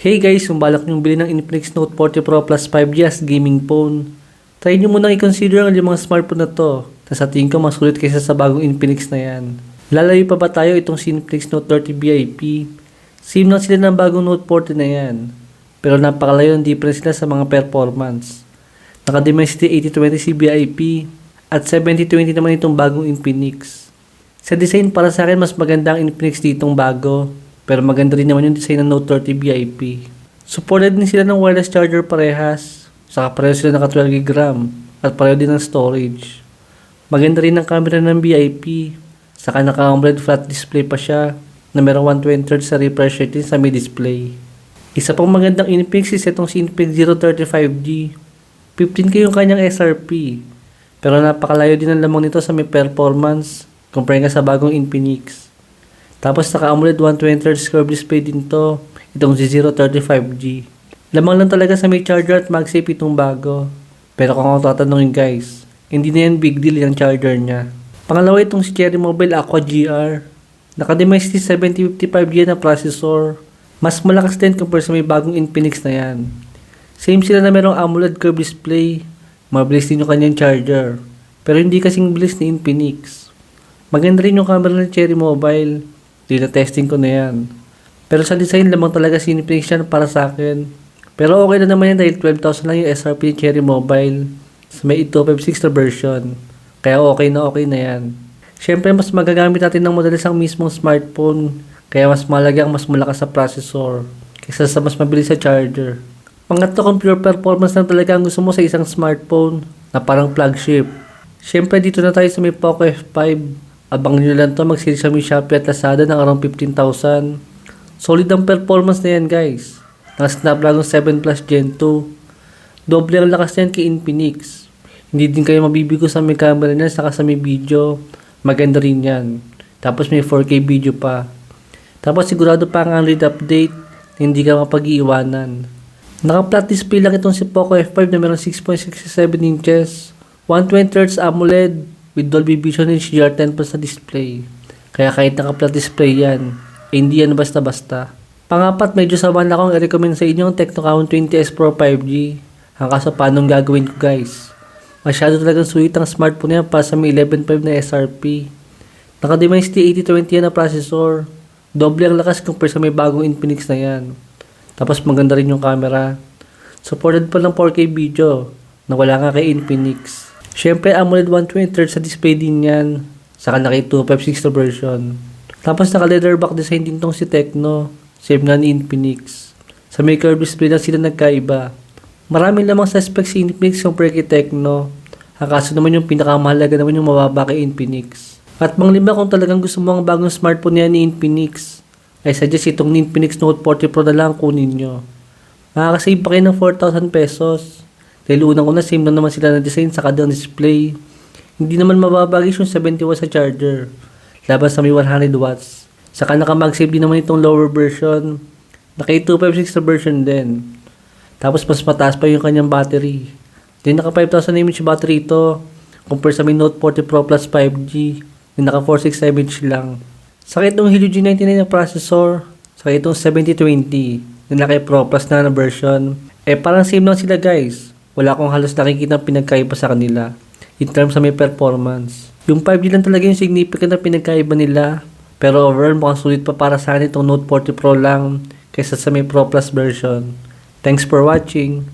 Hey guys, kung balak niyong bilhin ng Infinix Note 40 Pro Plus 5G as gaming phone, try niyo munang i-consider ang limang smartphone na to. Na sa tingin ko mas sulit kaysa sa bagong Infinix na yan. Lalayo pa ba tayo itong si Infinix Note 30 VIP? Same lang sila ng bagong Note 40 na yan. Pero napakalayo ng difference nila sa mga performance. Naka-Dimensity 8020 CBIP at 7020 naman itong bagong Infinix. Sa design para sa akin mas maganda ang Infinix ditong bago pero maganda rin naman yung design ng Note 30 VIP. Supported din sila ng wireless charger parehas, saka pareho sila naka 12 GB RAM at pareho din ng storage. Maganda rin ang camera ng VIP, saka naka AMOLED flat display pa siya na merong 120 Hz sa refresh rate sa may display. Isa pang magandang Infinix is itong si Infinix 035G. 15k yung kanyang SRP. Pero napakalayo din ang lamang nito sa may performance compare nga sa bagong Infinix. Tapos naka AMOLED 120 Hz curved display din to, itong Z035G. Lamang lang talaga sa may charger at MagSafe itong bago. Pero kung ako tatanungin guys, hindi na yan big deal yung charger niya. Pangalawa itong si Cherry Mobile Aqua GR. Naka-Dimensity 7055G na processor. Mas malakas din compare sa may bagong Infinix na yan. Same sila na merong AMOLED curved display. Mabilis din yung kanyang charger. Pero hindi kasing bilis ni Infinix. Maganda rin yung camera ng Cherry Mobile. Data testing ko na yan. Pero sa design lamang talaga si Infinix yan para sa akin. Pero okay na naman yan dahil 12,000 lang yung SRP Cherry Mobile. Sa may 256 na version. Kaya okay na okay na yan. Siyempre mas magagamit natin ng madalas ang mismong smartphone. Kaya mas malaga ang mas malakas sa processor. Kaysa sa mas mabilis sa charger. Pangatlo kung pure performance lang talaga ang gusto mo sa isang smartphone na parang flagship. Siyempre dito na tayo sa may Poco F5 Abang nyo lang to, mag-sale sa may Shopee at Lazada ng around 15,000. Solid ang performance na yan guys. Ng Snapdragon 7 Plus Gen 2. Doble ang lakas yan kay Infinix. Hindi din kayo mabibigo sa may camera niya saka sa may video. Maganda rin yan. Tapos may 4K video pa. Tapos sigurado pa ang Android update na hindi ka mapag-iiwanan. Naka-flat display lang itong si Poco F5 na meron 6.67 inches. 120 Hz AMOLED with Dolby Vision HDR10 pa sa display. Kaya kahit naka-flat display yan, eh, hindi yan basta-basta. Pangapat, medyo saban na akong i-recommend sa inyo ang Tecnocount 20S Pro 5G. Hanggang sa paanong gagawin ko guys. Masyado talagang sweet ang smartphone niya para sa may 11.5 na SRP. Naka-Dimensity 8020 yan na processor. Doble ang lakas compare sa may bagong Infinix na yan. Tapos maganda rin yung camera. Supported pa ng 4K video na wala nga kay Infinix. Siyempre, AMOLED 120 Hz sa display din yan. Saka naka 256 na version. Tapos naka leather back design din tong si Tecno. Same nga ni Infinix. Sa may curved display lang sila nagkaiba. Marami lamang sa specs si Infinix compare kay Tecno. Ang kaso naman yung pinakamahalaga naman yung mababa kay Infinix. At pang lima kung talagang gusto mo ang bagong smartphone niya ni Infinix, ay suggest itong Infinix Note 40 Pro na lang kunin nyo. Makakasave pa kayo ng 4,000 pesos. Dahil unang una same lang naman sila na design sa kadang display. Hindi naman mababagis yung 70 watts sa charger. Labas sa may 100 watts. Saka naka-MagSafe din naman itong lower version. Naka 256 na version din. Tapos mas mataas pa yung kanyang battery. Then naka 5,000 mAh battery ito. Compare sa may Note 40 Pro Plus 5G. Yung naka 467 inch lang. Saka itong Helio G99 na processor. Saka itong 7020 na naka Pro Plus na na version. Eh parang same lang sila guys. Wala akong halos nakikita pinagkaiba sa kanila in terms sa may performance. Yung 5G lang talaga yung significant na pinagkaiba nila. Pero overall mukhang sulit pa para sa akin itong Note 40 Pro lang kaysa sa may Pro Plus version. Thanks for watching.